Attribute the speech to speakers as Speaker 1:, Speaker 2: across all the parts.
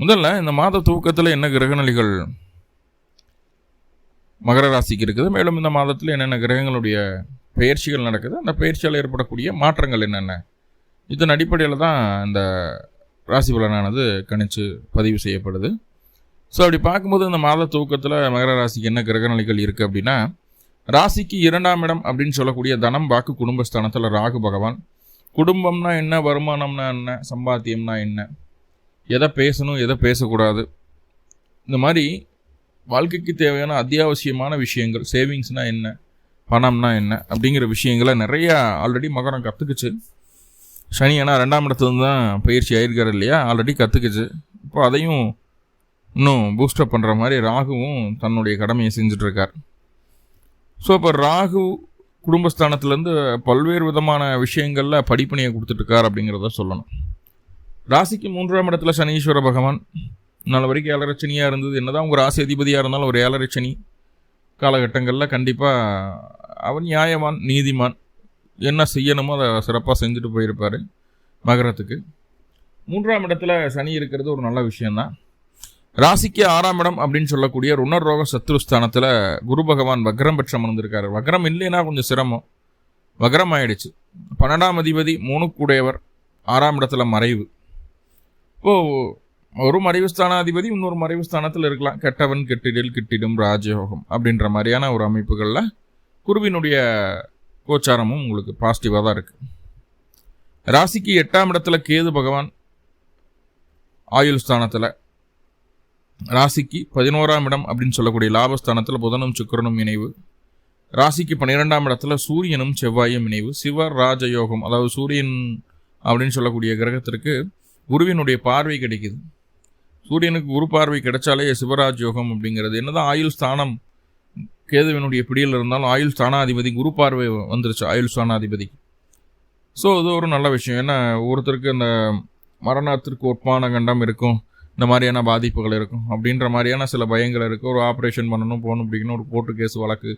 Speaker 1: முதல்ல இந்த மாத தூக்கத்தில் என்ன கிரகநிலைகள் மகர ராசிக்கு இருக்குது மேலும் இந்த மாதத்தில் என்னென்ன கிரகங்களுடைய பயிற்சிகள் நடக்குது அந்த பயிற்சியால் ஏற்படக்கூடிய மாற்றங்கள் என்னென்ன? இதன் அடிப்படையில் தான் இந்த ராசி பலனானது கணிச்சு பதிவு செய்யப்படுது. ஸோ அப்படி பார்க்கும்போது இந்த மாத தூக்கத்தில் மகர ராசிக்கு என்ன கிரகநிலைகள் இருக்குது அப்படின்னா ராசிக்கு இரண்டாம் இடம் அப்படின்னு சொல்லக்கூடிய தனம் வாக்கு குடும்பஸ்தானத்தில் ராகு பகவான். குடும்பம்னா என்ன வருமானம்னா என்ன சம்பாத்தியம்னா என்ன? எதை பேசணும் எதை பேசக்கூடாது? இந்த மாதிரி வாழ்க்கைக்கு தேவையான அத்தியாவசியமான விஷயங்கள் சேவிங்ஸ்னால் என்ன பணம்னா என்ன அப்படிங்கிற விஷயங்களை நிறையா ஆல்ரெடி மகரம் கற்றுக்குச்சு சனி ஏன்னா ரெண்டாம் இடத்துலேருந்து தான் பயிற்சி ஆயிருக்காரு இல்லையா? ஆல்ரெடி கற்றுக்குச்சு இப்போ அதையும் இன்னும் பூஸ்டப் பண்ணுற மாதிரி ராகுவும் தன்னுடைய கடமையை செஞ்சிட்ருக்கார். ஸோ இப்போ ராகு குடும்பஸ்தானத்துலேருந்து பல்வேறு விதமான விஷயங்களில் படிப்பணியை கொடுத்துட்ருக்கார் அப்படிங்கிறத சொல்லணும். ராசிக்கு மூன்றாம் இடத்துல சனீஸ்வர பகவான். நாலு வரைக்கும் ஏழரை சனியாக இருந்தது. என்னதான் உங்கள் ராசி அதிபதியாக இருந்தாலும் ஒரு ஏழரை சனி காலகட்டங்களில் கண்டிப்பாக அவன் நியாயவான் நீதிமான். என்ன செய்யணுமோ அதை சிறப்பாக செஞ்சுட்டு போயிருப்பார் மகரத்துக்கு. மூன்றாம் இடத்துல சனி இருக்கிறது ஒரு நல்ல விஷயந்தான் ராசிக்கு ஆறாம் இடம் அப்படின்னு சொல்லக்கூடிய ருணர் ரோக சத்ருஸ்தானத்தில் குரு பகவான் வக்ரம் பெற்று அமர்ந்திருக்காரு. வக்ரம் இல்லைன்னா கொஞ்சம் சிரமம். வக்ரம் ஆயிடுச்சு. பன்னெண்டாம் அதிபதி மூணுக்குடையவர் ஆறாம் இடத்துல மறைவு. இப்போ ஒரு மறைவு ஸ்தானாதிபதி இன்னொரு மறைவு ஸ்தானத்தில் இருக்கலாம். கெட்டவன் கெட்டிடில் கிட்டிடும் ராஜயோகம் அப்படின்ற மாதிரியான ஒரு அமைப்புகளில் குருவினுடைய கோச்சாரமும் உங்களுக்கு பாசிட்டிவாக தான் இருக்குது ராசிக்கு எட்டாம் இடத்துல கேது பகவான் ஆயுள் ஸ்தானத்தில். ராசிக்கு பதினோராம் இடம் அப்படின்னு சொல்லக்கூடிய லாபஸ்தானத்தில் புதனும் சுக்கரனும் இணைவு. ராசிக்கு பன்னிரெண்டாம் இடத்துல சூரியனும் செவ்வாயும் இணைவு. சிவர் ராஜயோகம் அதாவது சூரியன் அப்படின்னு சொல்லக்கூடிய கிரகத்திற்கு குருவினுடைய பார்வை கிடைக்குது. சூரியனுக்கு குரு பார்வை கிடைச்சாலே சிவராஜ் யோகம் அப்படிங்கிறது. என்னதான் ஆயுள் ஸ்தானம் கேதுவினுடைய பிடியில் இருந்தாலும் ஆயுள் ஸ்தானாதிபதி குரு பார்வை வந்துருச்சு ஆயுள் ஸ்தானாதிபதி. ஸோ இது ஒரு நல்ல விஷயம். ஏன்னா ஒருத்தருக்கு அந்த மரணத்திற்கு ஒப்பான கண்டம் இருக்கும் இந்த மாதிரியான பாதிப்புகள் இருக்கும். அப்படின்ற மாதிரியான சில பயங்கள் இருக்குது ஒரு ஆப்ரேஷன் பண்ணணும் போகணும் பிடிக்கணும் ஒரு கோர்ட்டு கேஸ் வழக்கு.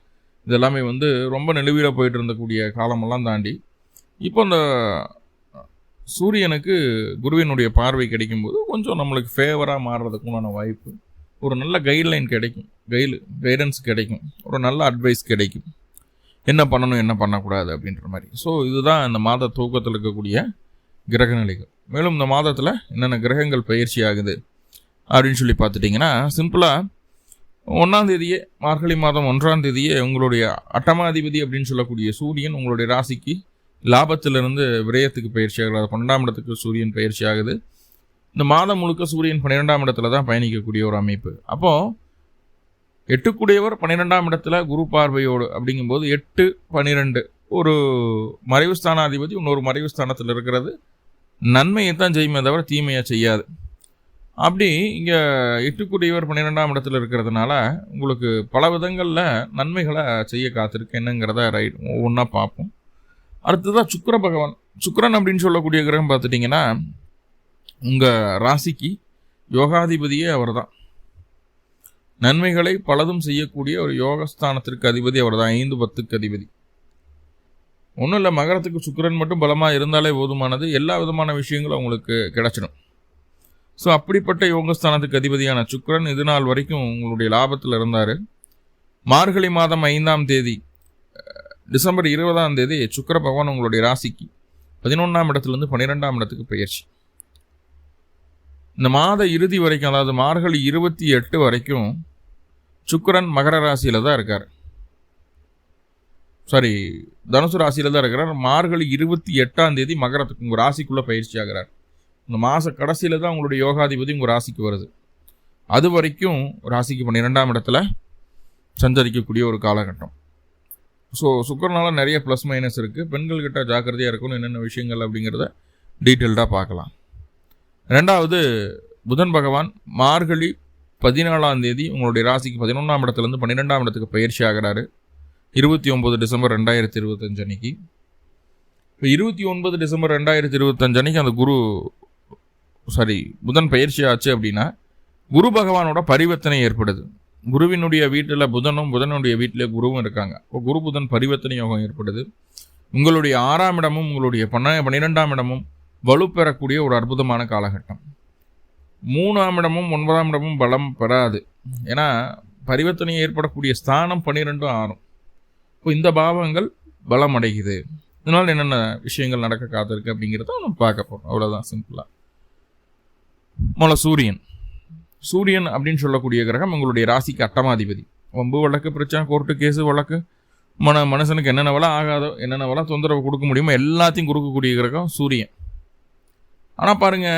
Speaker 1: இதெல்லாமே வந்து ரொம்ப நிலுவையில் போயிட்டு இருந்தக்கூடிய காலமெல்லாம் தாண்டி. இப்போ அந்த சூரியனுக்கு குருவினுடைய பார்வை கிடைக்கும்போது கொஞ்சம் நம்மளுக்கு ஃபேவராக மாறுறதுக்குண்டான வாய்ப்பு. ஒரு நல்ல கைட்லைன் கிடைக்கும். கைடு கைடன்ஸ் கிடைக்கும். ஒரு நல்ல அட்வைஸ் கிடைக்கும். என்ன பண்ணணும் என்ன பண்ணக்கூடாது அப்படின்ற மாதிரி. ஸோ இதுதான் இந்த மாத தூக்கத்தில் இருக்கக்கூடிய கிரக நிலைகள் மேலும் இந்த மாதத்தில் என்னென்ன கிரகங்கள் பயிற்சி ஆகுது அப்படின்னு சொல்லி பார்த்துட்டிங்கன்னா சிம்பிளாக ஒன்றாம் தேதியே மார்கழி மாதம் ஒன்றாம் தேதியே உங்களுடைய அட்டமாதிபதி அப்படின்னு சொல்லக்கூடிய சூரியன் உங்களுடைய ராசிக்கு லாபத்திலிருந்து விரயத்துக்கு பயிற்சி ஆகிறது பன்னெண்டாம் இடத்துக்கு சூரியன் பயிற்சி ஆகுது. இந்த மாதம் முழுக்க சூரியன் பன்னிரெண்டாம் இடத்துல தான் பயணிக்கக்கூடிய ஒரு அமைப்பு. அப்போது எட்டுக்குடையவர் பன்னிரெண்டாம் இடத்துல குரு பார்வையோடு அப்படிங்கும்போது எட்டு பன்னிரெண்டு ஒரு மறைவு ஸ்தானாதிபதி இன்னொரு மறைவு ஸ்தானத்தில் இருக்கிறது. நன்மையை தான் செய்யுமே தவிர தீமையை செய்யாது. அப்படி இங்கே எட்டுக்குடையவர் பன்னிரெண்டாம் இடத்துல இருக்கிறதுனால உங்களுக்கு பல விதங்களில் நன்மைகளை செய்ய காத்திருக்கு. என்னங்கிறத ரைட் ஒவ்வொன்றா பார்ப்போம். அடுத்ததாக சுக்கர பகவான். சுக்கரன் அப்படின்னு சொல்லக்கூடிய கிரகம் பார்த்துட்டிங்கன்னா உங்கள் ராசிக்கு யோகாதிபதியே அவர் தான் நன்மைகளை பலதும் செய்யக்கூடிய ஒரு யோகஸ்தானத்திற்கு அதிபதி அவர் தான் ஐந்து பத்துக்கு அதிபதி. ஒன்றும் இல்லை மகரத்துக்கு சுக்கரன் மட்டும் பலமாக இருந்தாலே போதுமானது எல்லா விதமான விஷயங்களும் அவங்களுக்கு கிடைச்சிடும். ஸோ அப்படிப்பட்ட யோகஸ்தானத்துக்கு அதிபதியான சுக்கரன் இது நாள் வரைக்கும் உங்களுடைய லாபத்தில் இருந்தார். மார்கழி மாதம் ஐந்தாம் தேதி டிசம்பர் இருபதாம் தேதி சுக்கர பகவான் உங்களுடைய ராசிக்கு பதினொன்றாம் இடத்துலேருந்து பன்னிரெண்டாம் இடத்துக்கு பயிற்சி இந்த மாத இறுதி வரைக்கும் அதாவது மார்கழி இருபத்தி எட்டு வரைக்கும் சுக்கரன் மகர ராசியில் தான் இருக்கார். சாரி தனுசு ராசியில் தான் இருக்கிறார். மார்கழி இருபத்தி எட்டாம் தேதி மகரத்துக்கு உங்கள் ராசிக்குள்ளே பயிற்சி ஆகிறார். இந்த மாத கடைசியில் தான் உங்களுடைய யோகாதிபதி உங்கள் ராசிக்கு வருது. அது வரைக்கும் ராசிக்கு பன்னிரெண்டாம் இடத்துல சஞ்சரிக்கக்கூடிய ஒரு காலகட்டம். ஸோ சுக்கரனால நிறைய ப்ளஸ் மைனஸ் இருக்குது பெண்கள்கிட்ட ஜாக்கிரதையாக இருக்கணும் என்னென்ன விஷயங்கள் அப்படிங்கிறத டீட்டெயில்டாக பார்க்கலாம். ரெண்டாவது புதன் பகவான் மார்கழி பதினாலாம் தேதி உங்களுடைய ராசிக்கு பதினொன்றாம் இடத்துலேருந்து பன்னிரெண்டாம் இடத்துக்கு பயிற்சி ஆகிறாரு. இருபத்தி ஒம்பது டிசம்பர் ரெண்டாயிரத்தி இருபத்தஞ்சு அன்னைக்கு. இப்போ இருபத்தி ஒன்பது டிசம்பர் ரெண்டாயிரத்தி இருபத்தஞ்சு அன்னைக்கு அந்த குரு சாரி புதன் பயிற்சி ஆச்சு அப்படின்னா குரு பகவானோட பரிவர்த்தனை ஏற்படுது. குருவினுடைய வீட்டில் புதனும் புதனுடைய வீட்டில் குருவும் இருக்காங்க. இப்போ குரு புதன் பரிவர்த்தனை யோகம் ஏற்படுது. உங்களுடைய ஆறாம் இடமும் உங்களுடைய பன்ன பன்னிரெண்டாம் இடமும் வலுப்பெறக்கூடிய ஒரு அற்புதமான காலகட்டம். மூணாம் இடமும் ஒன்பதாம் இடமும் பலம் பெறாது. ஏன்னா பரிவர்த்தனை ஏற்படக்கூடிய ஸ்தானம் பன்னிரெண்டும் ஆறும். இப்போ இந்த பாவங்கள் பலம் அடையுது. இதனால் என்னென்ன விஷயங்கள் நடக்க காத்திருக்கு அப்படிங்கிறத நம்ம பார்க்க போகிறோம் அவ்வளோதான் சிம்பிளாக முதல்ல சூரியன். சூரியன் அப்படின்னு சொல்லக்கூடிய கிரகம் உங்களுடைய ராசிக்கு அட்டமாதிபதி. வம்பு வழக்கு பிரச்சனை கோர்ட்டு கேஸு வழக்கு மன மனுஷனுக்கு என்னென்னவெல்லாம் ஆகாதோ என்னென்னவெல்லாம் தொந்தரவு கொடுக்க முடியுமோ எல்லாத்தையும் கொடுக்கக்கூடிய கிரகம் சூரியன். ஆனால் பாருங்க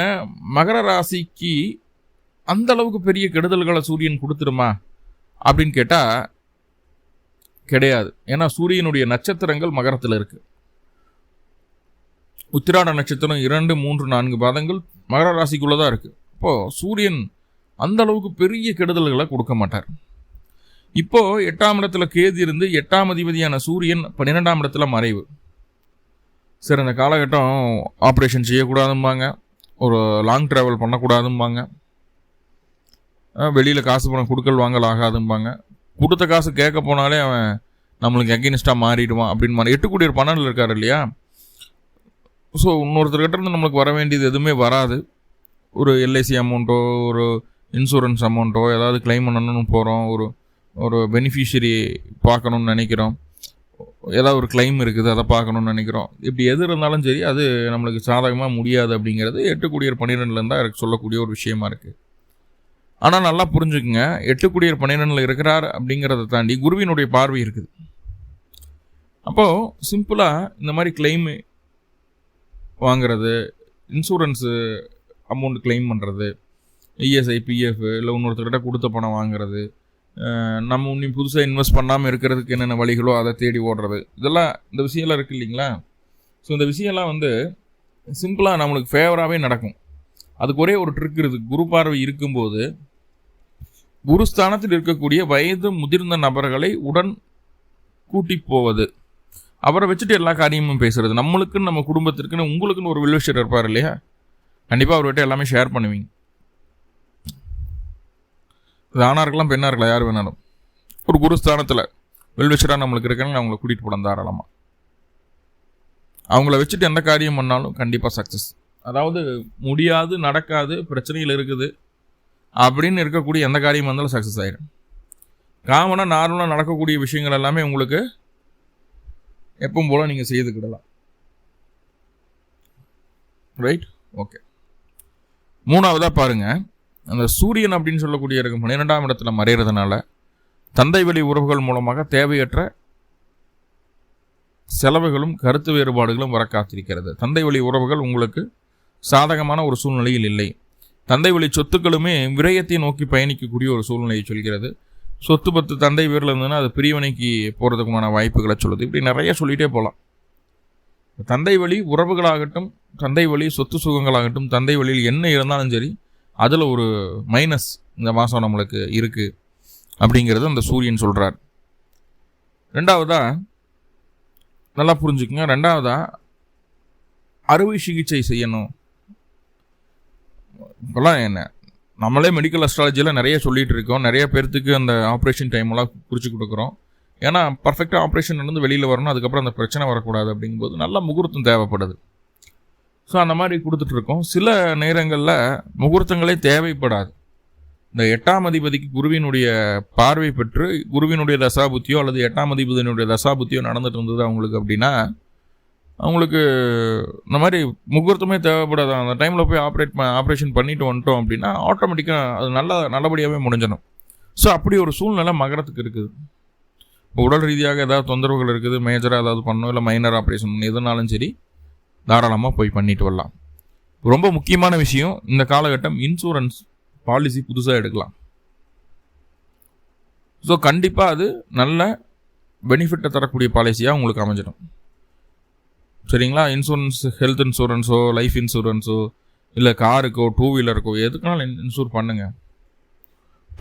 Speaker 1: மகர ராசிக்கு அந்த அளவுக்கு பெரிய கெடுதல்களை சூரியன் கொடுத்துருமா அப்படின்னு கேட்டால் கிடையாது. ஏன்னா சூரியனுடைய நட்சத்திரங்கள் மகரத்தில் இருக்குது உத்திராட நட்சத்திரம் இரண்டு மூன்று நான்கு பாதங்கள் மகர ராசிக்குள்ளே தான் இருக்குது இப்போது சூரியன் அந்த அளவுக்கு பெரிய கெடுதல்களை கொடுக்க மாட்டார். இப்போ எட்டாம் இடத்துல கேது இருந்து எட்டாம் அதிபதியான சூரியன் பன்னிரெண்டாம் இடத்துல மறைவு. சரி அந்த காலகட்டம் ஆப்ரேஷன் செய்யக்கூடாதும்பாங்க. ஒரு லாங் ட்ராவல் பண்ணக்கூடாதும்பாங்க. வெளியில் காசு பணம் கொடுக்கல் வாங்கல் ஆகாதும்பாங்க. கொடுத்த காசு கேட்க போனாலே அவன் நம்மளுக்கு எகெனிஸ்டாக மாறிடுவான் அப்படின்னு எட்டு கோடி பணம் இருக்கார் இல்லையா? ஸோ இன்னொருத்தர்கிட்ட இருந்து நம்மளுக்கு வர வேண்டியது எதுவுமே வராது. ஒரு எல்ஐசி அமௌண்ட்டோ ஒரு இன்சூரன்ஸ் அமௌண்ட்டோ ஏதாவது கிளைம் பண்ணணும்னு போகிறோம் ஒரு ஒரு பெனிஃபிஷரி பார்க்கணுன்னு நினைக்கிறோம். ஏதாவது ஒரு கிளைம் இருக்குது அதை பார்க்கணுன்னு நினைக்கிறோம். இப்படி எது இருந்தாலும் சரி அது நம்மளுக்கு சாதகமாக முடியாது அப்படிங்கிறது எட்டு குடியர் பன்னிரெண்டுலேருந்து தான் எனக்கு சொல்லக்கூடிய ஒரு விஷயமா இருக்குது ஆனால் நல்லா புரிஞ்சுக்குங்க எட்டு குடியர் பன்னிரெண்டில் இருக்கிறார் அப்படிங்கிறத தாண்டி குருவினுடைய பார்வை இருக்குது. அப்போது சிம்பிளாக இந்த மாதிரி கிளைமு வாங்கிறது இன்சூரன்ஸு அமௌண்ட் கிளைம் பண்ணுறது இஎஸ்ஐ பிஎஃப் இல்லை இன்னொருத்தர்கிட்ட கொடுத்த பணம் வாங்குறது நம்ம இன்னும் புதுசாக இன்வெஸ்ட் பண்ணாமல் இருக்கிறதுக்கு என்னென்ன வழிகளோ அதை தேடி ஓடுறது. இதெல்லாம் இந்த விஷயம்லாம் இருக்குது இல்லைங்களா? ஸோ இந்த விஷயம்லாம் வந்து சிம்பிளாக நம்மளுக்கு ஃபேவராகவே நடக்கும். அதுக்கு ஒரே ஒரு ட்ரிக் இருக்குது குரு பார்வை இருக்கும்போது குருஸ்தானத்தில் இருக்கக்கூடிய வயது முதிர்ந்த நபர்களை உடன் கூட்டி போவது. அவரை வச்சுட்டு எல்லா காரியமும் பேசுறது. நம்மளுக்குன்னு நம்ம குடும்பத்திற்குன்னு உங்களுக்குன்னு ஒரு வில்வேஷர் இருப்பார் இல்லையா? கண்டிப்பாக அவர்கிட்ட எல்லாமே ஷேர் பண்ணுவீங்க. இது ஆணாக இருக்கலாம் பெண்ணாக இருக்கலாம் யார் வேணாலும். ஒரு குருஸ்தானத்தில் வெல்விஷராக நம்மளுக்கு இருக்காங்க அவங்கள கூட்டிகிட்டு போட தாராளமாக அவங்கள வச்சுட்டு எந்த காரியம் பண்ணாலும் கண்டிப்பாக சக்ஸஸ் அதாவது முடியாது நடக்காது பிரச்சனைகள் இருக்குது. அப்படின்னு இருக்கக்கூடிய எந்த காரியம் வந்தாலும் சக்ஸஸ் ஆகிடும் காமனாக நார்மலாக நடக்கக்கூடிய விஷயங்கள் எல்லாமே உங்களுக்கு எப்பவும் போல் நீங்கள் செய்துக்கிடலாம் ரைட் ஓகே மூணாவதாக பாருங்கள் அந்த சூரியன் அப்படின்னு சொல்லக்கூடிய இருக்கும் பன்னிரெண்டாம் இடத்துல மறைகிறதுனால தந்தை வழி உறவுகள் மூலமாக தேவையற்ற செலவுகளும் கருத்து வேறுபாடுகளும் வர காத்திருக்கிறது. தந்தை வழி உறவுகள் உங்களுக்கு சாதகமான ஒரு சூழ்நிலையில் இல்லை. தந்தை வழி சொத்துக்களுமே விரயத்தை நோக்கி பயணிக்கக்கூடிய ஒரு சூழ்நிலையை சொல்கிறது. சொத்து பத்து தந்தை வீரில் இருந்ததுன்னா அது பிரிவினைக்கு போகிறதுக்குமான வாய்ப்புகளை சொல்லுது. இப்படி நிறைய சொல்லிகிட்டே போகலாம் தந்தை வழி உறவுகளாகட்டும் தந்தை வழி சொத்து சுகங்களாகட்டும் தந்தை வழியில் என்ன இருந்தாலும் சரி அதில் ஒரு மைனஸ் இந்த மாதம் நம்மளுக்கு இருக்குது அப்படிங்கிறது அந்த சூரியன் சொல்கிறார் ரெண்டாவதா நல்லா புரிஞ்சுக்குங்க. ரெண்டாவதா அறுவை சிகிச்சை செய்யணும். இப்போல்லாம் என்ன? நம்மளே மெடிக்கல் அஸ்ட்ராலஜியில் நிறைய சொல்லிகிட்டு இருக்கோம். நிறைய பேர்த்துக்கு அந்த ஆப்ரேஷன் டைமெல்லாம் குறித்து கொடுக்குறோம். ஏன்னா பர்ஃபெக்டாக ஆப்ரேஷன் நடந்து வெளியில் வரணும். அதுக்கப்புறம் அந்த பிரச்சனை வரக்கூடாது அப்படிங்கும்போது நல்ல முகூர்த்தம் தேவைப்படுது. ஸோ அந்த மாதிரி கொடுத்துட்ருக்கோம். சில நேரங்களில் முகூர்த்தங்களே தேவைப்படாது. இந்த எட்டாம் அதிபதிக்கு குருவினுடைய பார்வை பெற்று குருவினுடைய தசாபுத்தியோ அல்லது எட்டாம் அதிபதியினுடைய தசாபுத்தியோ நடந்துட்டு இருந்தது அவங்களுக்கு அப்படின்னா அவங்களுக்கு இந்த மாதிரி முகூர்த்தமே தேவைப்படாது. அந்த டைமில் போய் ஆப்ரேட் ஆப்ரேஷன் பண்ணிட்டு வந்துட்டோம் அப்படின்னா ஆட்டோமேட்டிக்காக அது நல்ல நல்லபடியாகவே முடிஞ்சிடும். ஸோ அப்படி ஒரு சூழ்நிலை மகரத்துக்கு இருக்குது. உடல் ரீதியாக ஏதாவது தொந்தரவுகள் இருக்குது மேஜராக ஏதாவது பண்ணணும் இல்லை மைனர் ஆப்ரேஷன் எதுனாலும் சரி தாராளமாக போய் பண்ணிட்டு வரலாம். ரொம்ப முக்கியமான விஷயம் இந்த காலகட்டம் இன்சூரன்ஸ் பாலிசி புதுசாக எடுக்கலாம். ஸோ கண்டிப்பாக அது நல்ல பெனிஃபிட்டை தரக்கூடிய பாலிசியாக உங்களுக்கு அமைஞ்சிடும். சரிங்களா? இன்சூரன்ஸ் ஹெல்த் இன்சூரன்ஸோ லைஃப் இன்சூரன்ஸோ இல்லை காருக்கோ டூ வீலருக்கோ எதுக்குனாலும் இன்சூர் பண்ணுங்கள்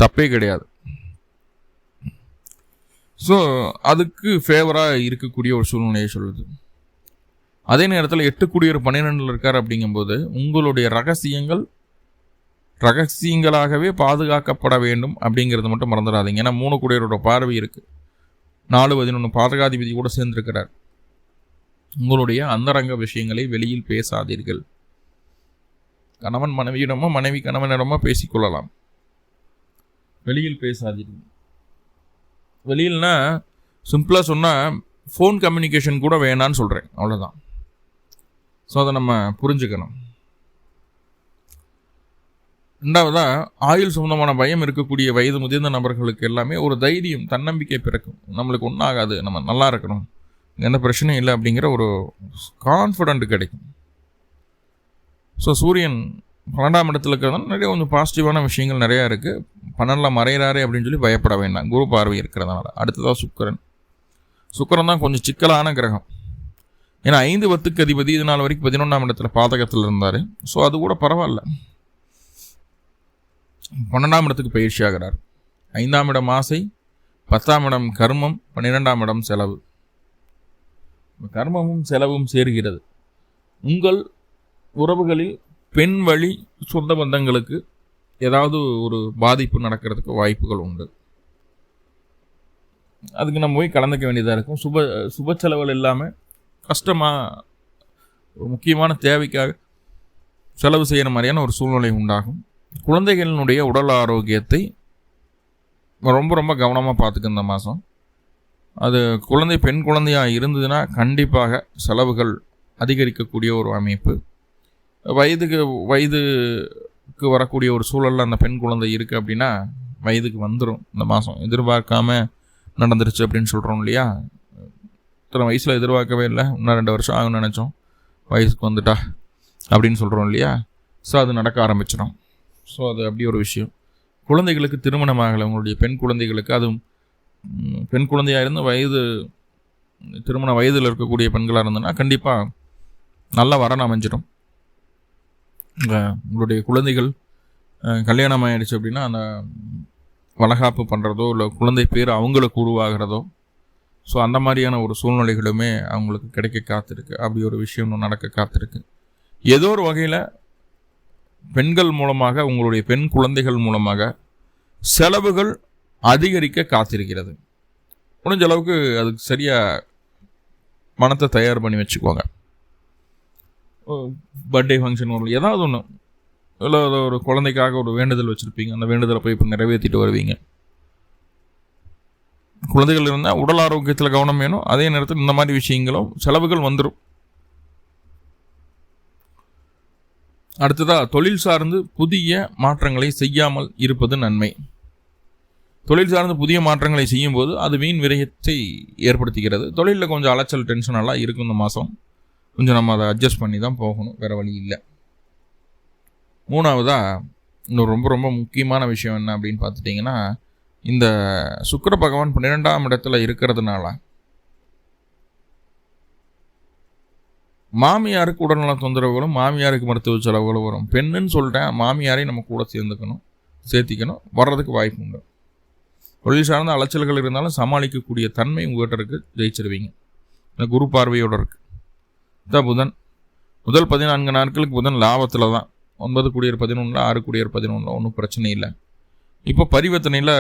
Speaker 1: தப்பே கிடையாது. ஸோ அதுக்கு ஃபேவராக இருக்கக்கூடிய ஒரு சூழ்நிலையை சொல்லுது. அதே நேரத்தில் எட்டு குடியர் பன்னிரெண்டில் இருக்கார் அப்படிங்கும்போது உங்களுடைய ரகசியங்கள் ரகசியங்களாகவே பாதுகாக்கப்பட வேண்டும் அப்படிங்கிறது மட்டும் மறந்துடாதீங்க. ஏன்னா மூணு குடியரோட பார்வை இருக்குது நாலு பதினொன்று பாதகாதிபதி கூட சேர்ந்திருக்கிறார். உங்களுடைய அந்தரங்க விஷயங்களை வெளியில் பேசாதீர்கள். கணவன் மனைவியிடமோ மனைவி கணவனிடமோ பேசிக்கொள்ளலாம். வெளியில் பேசாதீர்கள். வெளியில்னா சிம்பிளாக சொன்னால் ஃபோன் கம்யூனிகேஷன் கூட வேணான்னு சொல்கிறேன் அவ்வளோதான் ஸோ அதை நம்ம புரிஞ்சுக்கணும். ரெண்டாவதாக ஆயுள் சம்மந்தமான பயம் இருக்கக்கூடிய வயது முதிர்ந்த நபர்களுக்கு எல்லாமே ஒரு தைரியம் தன்னம்பிக்கை பிறக்கும். நம்மளுக்கு ஒன்றும் ஆகாது நம்ம நல்லா இருக்கணும். எந்த பிரச்சனையும் இல்லை அப்படிங்கிற ஒரு கான்ஃபிடென்ட் கிடைக்கும். ஸோ சூரியன் பன்னெண்டாம் இடத்துல இருக்கிறதுனால நிறைய கொஞ்சம் பாசிட்டிவான விஷயங்கள் நிறையா இருக்குது பன்னெண்டில் மறையிறாரு அப்படின்னு சொல்லி பயப்பட வேண்டாம். குரு பார்வை இருக்கிறதுனால. அடுத்ததாக சுக்கரன். சுக்கரன் தான் கொஞ்சம் சிக்கலான கிரகம். ஏன்னா ஐந்து பத்துக்கு அதிபதி இது நாள் வரைக்கும் பதினொன்றாம் இடத்துல பாதகத்தில் இருந்தார். ஸோ அது கூட பரவாயில்ல. பன்னெண்டாம் இடத்துக்கு பயிற்சி ஆகிறார். ஐந்தாம் இடம் ஆசை பத்தாம் இடம் கர்மம் பன்னிரெண்டாம் இடம் செலவு. கர்மமும் செலவும் சேர்கிறது. உங்கள் உறவுகளில் பெண் வழி சொந்த பந்தங்களுக்கு ஏதாவது ஒரு பாதிப்பு நடக்கிறதுக்கு வாய்ப்புகள் உண்டு. அதுக்கு நம்ம போய் கலந்துக்க வேண்டியதாக இருக்கும். சுப சுப செலவுகள் இல்லாமல் கஷ்டமாக ஒரு முக்கியமான தேவைக்காக செலவு செய்கிற மாதிரியான ஒரு சூழ்நிலை உண்டாகும். குழந்தைகளினுடைய உடல் ஆரோக்கியத்தை ரொம்ப ரொம்ப கவனமாக பார்த்துக்கு இந்த மாதம் அது குழந்தை பெண் குழந்தையாக இருந்ததுன்னா கண்டிப்பாக செலவுகள் அதிகரிக்கக்கூடிய ஒரு அமைப்பு. வயதுக்கு வயதுக்கு வரக்கூடிய ஒரு சூழலில் அந்த பெண் குழந்தை இருக்குது அப்படின்னா வயதுக்கு வந்துடும் இந்த மாதம் எதிர்பார்க்காம நடந்துருச்சு அப்படின்னு சொல்கிறோம் இல்லையா? இத்தனை வயசில் எதிர்பார்க்கவே இல்லை. இன்னும் ரெண்டு வருஷம் ஆகும்னு நினச்சோம். வயசுக்கு வந்துட்டா அப்படின்னு சொல்கிறோம் இல்லையா? ஸோ அது நடக்க ஆரம்பிச்சிடும். ஸோ அது அப்படி ஒரு விஷயம். குழந்தைகளுக்கு திருமணமாகலை உங்களுடைய பெண் குழந்தைகளுக்கு அதுவும் பெண் குழந்தையாக இருந்து வயது திருமண வயதில் இருக்கக்கூடிய பெண்களாக இருந்ததுன்னா கண்டிப்பாக நல்ல வரன் அமைஞ்சிடும். உங்களுடைய குழந்தைகள் கல்யாணம் ஆயிடுச்சு அப்படின்னா அந்த வளகாப்பு பண்ணுறதோ இல்லை குழந்தை பேர் அவங்களுக்கு உருவாகிறதோ ஸோ அந்த மாதிரியான ஒரு சூழ்நிலைகளுமே அவங்களுக்கு கிடைக்க காத்திருக்கு. அப்படி ஒரு விஷயம் நடக்க காத்திருக்கு. ஏதோ ஒரு வகையில் பெண்கள் மூலமாக உங்களுடைய பெண் குழந்தைகள் மூலமாக செலவுகள் அதிகரிக்க காத்திருக்கிறது. முடிஞ்ச அளவுக்கு அதுக்கு சரியாக மனத்தை தயார் பண்ணி வச்சுக்கோங்க. பர்த்டே ஃபங்க்ஷன் ஒரு ஏதாவது ஒன்று இல்லை ஒரு குழந்தைக்காக ஒரு வேண்டுதல் வச்சுருப்பீங்க. அந்த வேண்டுதலை போய் இப்போ நிறைவேற்றிட்டு வருவீங்க. குழந்தைகள் இருந்தால் உடல் ஆரோக்கியத்தில் கவனம் வேணும். அதே நேரத்தில் இந்த மாதிரி விஷயங்களும் செலவுகள் வந்துடும் அடுத்ததாக தொழில் சார்ந்து புதிய மாற்றங்களை செய்யாமல் இருப்பது நன்மை. தொழில் சார்ந்து புதிய மாற்றங்களை செய்யும்போது அது வீண் விரயத்தை ஏற்படுத்துகிறது. தொழிலில் கொஞ்சம் அலைச்சல் டென்ஷனெல்லாம் இருக்கும் இந்த மாதம் கொஞ்சம் நம்ம அதை அட்ஜஸ்ட் பண்ணி தான் போகணும். வேறு வழி இல்லை. மூணாவதாக இன்னும் ரொம்ப ரொம்ப முக்கியமான விஷயம் என்ன அப்படின்னு பார்த்துட்டிங்கன்னா இந்த சுக்கர பகவான் பன்னிரெண்டாம் இடத்துல இருக்கிறதுனால மாமியாருக்கு உடல்நல தொந்தரவுகளும் மாமியாருக்கு மருத்துவ செலவுகளும் வரும். பெண்ணுன்னு சொல்லிட்டேன் மாமியாரையும் நம்ம கூட சேர்ந்துக்கணும் சேர்த்திக்கணும் வர்றதுக்கு வாய்ப்பு உண்டு. தொழில் சார்ந்த அலைச்சல்கள் இருந்தாலும் சமாளிக்கக்கூடிய தன்மை உங்கள்கிட்ட இருக்குது ஜெயிச்சிருவீங்க. இந்த குரு பார்வையோடு இருக்குது இதான் புதன். முதல் பதினான்கு நாட்களுக்கு புதன் லாபத்தில் தான். ஒன்பது குடியர் பதினொன்றில் ஆறு குடியர் பதினொன்றில் ஒன்றும் பிரச்சனை இல்லை. இப்போ பரிவர்த்தனையில்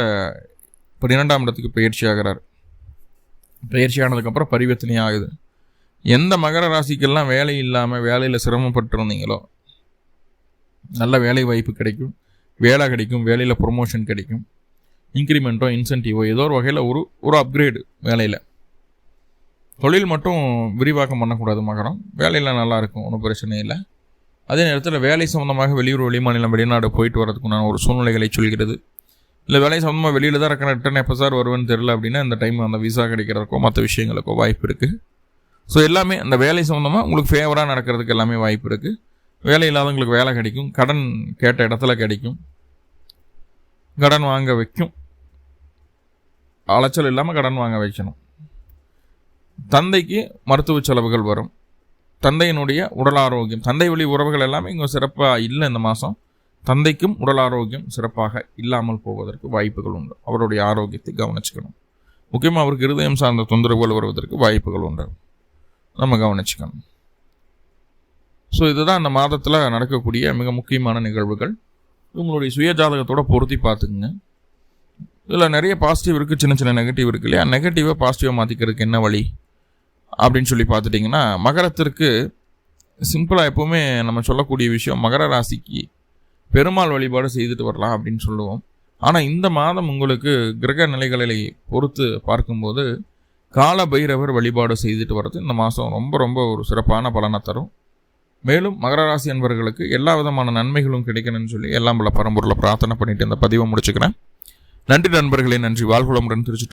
Speaker 1: பன்னிரெண்டாம் இடத்துக்கு பயிற்சி ஆகிறார். பயிற்சி ஆனதுக்கப்புறம் பரிவர்த்தனை ஆகுது. எந்த மகர ராசிக்கெல்லாம் வேலை இல்லாமல் வேலையில் சிரமப்பட்டிருந்தீங்களோ நல்ல வேலை வாய்ப்பு கிடைக்கும் வேலை கிடைக்கும் வேலையில் ப்ரொமோஷன் கிடைக்கும் இன்க்ரிமெண்ட்டோ இன்சென்டிவோ ஏதோ ஒரு வகையில் ஒரு ஒரு அப்கிரேடு வேலையில். தொழில் மட்டும் விரிவாக்கம் பண்ணக்கூடாது மகரம். வேலையில் நல்லாயிருக்கும் ஒன்றும் பிரச்சனை இல்லை. அதே நேரத்தில் வேலை சம்மந்தமாக வெளியூர் வெளிமாநிலம் வெளிநாடு போயிட்டு வரதுக்குண்டான ஒரு சூழ்நிலைகளை சொல்கிறது. இல்லை வேலை சம்மந்தமாக வெளியில் தான் இருக்கிற ரிட்டன் எப்போ சார் வருவேன்னு தெரில அப்படின்னா இந்த டைம் அந்த விசா கிடைக்கிறதுக்கோ மற்ற விஷயங்களுக்கோ வாய்ப்பு இருக்குது ஸோ எல்லாமே அந்த வேலை சம்மந்தமாக உங்களுக்கு ஃபேவராக நடக்கிறதுக்கு எல்லாமே வாய்ப்பு இருக்குது வேலை இல்லாதவங்களுக்கு வேலை கிடைக்கும். கடன் கேட்ட இடத்துல கிடைக்கும். கடன் வாங்க வைக்கும். அலைச்சல் இல்லாமல் கடன் வாங்க வைக்கணும். தந்தைக்கு மருத்துவ செலவுகள் வரும். தந்தையினுடைய உடல் ஆரோக்கியம் தந்தை வழி உறவுகள் எல்லாமே இங்கே சிறப்பாக இல்லை இந்த மாதம் தந்தைக்கும் உடல் ஆரோக்கியம் சிறப்பாக இல்லாமல் போவதற்கு வாய்ப்புகள் உண்டு. அவருடைய ஆரோக்கியத்தை கவனிச்சுக்கணும். முக்கியமாக அவருக்கு இருதயம் சார்ந்த தொந்தரவுகள் வருவதற்கு வாய்ப்புகள் உண்டு. நம்ம கவனிச்சுக்கணும். ஸோ இதுதான் அந்த மாதத்தில் நடக்கக்கூடிய மிக முக்கியமான நிகழ்வுகள். உங்களுடைய சுய ஜாதகத்தோட பொருத்தி பார்த்துக்குங்க. இதில் நிறைய பாசிட்டிவ் இருக்குது சின்ன சின்ன நெகட்டிவ் இருக்கு இல்லையா? நெகட்டிவை பாசிட்டிவாக மாற்றிக்கிறதுக்கு என்ன வழி? அப்படின்னு சொல்லி பார்த்துட்டிங்கன்னா மகரத்திற்கு சிம்பிளாக எப்போவுமே நம்ம சொல்லக்கூடிய விஷயம் மகர ராசிக்கு பெருமாள் வழிபாடு செய்துட்டு வரலாம் அப்படின்னு சொல்லுவோம். ஆனால் இந்த மாதம் உங்களுக்கு கிரக நிலைகளை பொறுத்து பார்க்கும்போது கால பைரவர் வழிபாடு செய்துட்டு வர்றது இந்த மாதம் ரொம்ப ரொம்ப ஒரு சிறப்பான பலனை தரும். மேலும் மகர ராசி அன்பர்களுக்கு எல்லா விதமான நன்மைகளும் கிடைக்கணும்னு சொல்லி எல்லாம் பல பரம்பொருளை பிரார்த்தனை பண்ணிட்டு இந்த பதிவை முடிச்சுக்கிறேன். நன்றி நண்பர்களே நன்றி. வாழ்குளமுடன் திருச்சி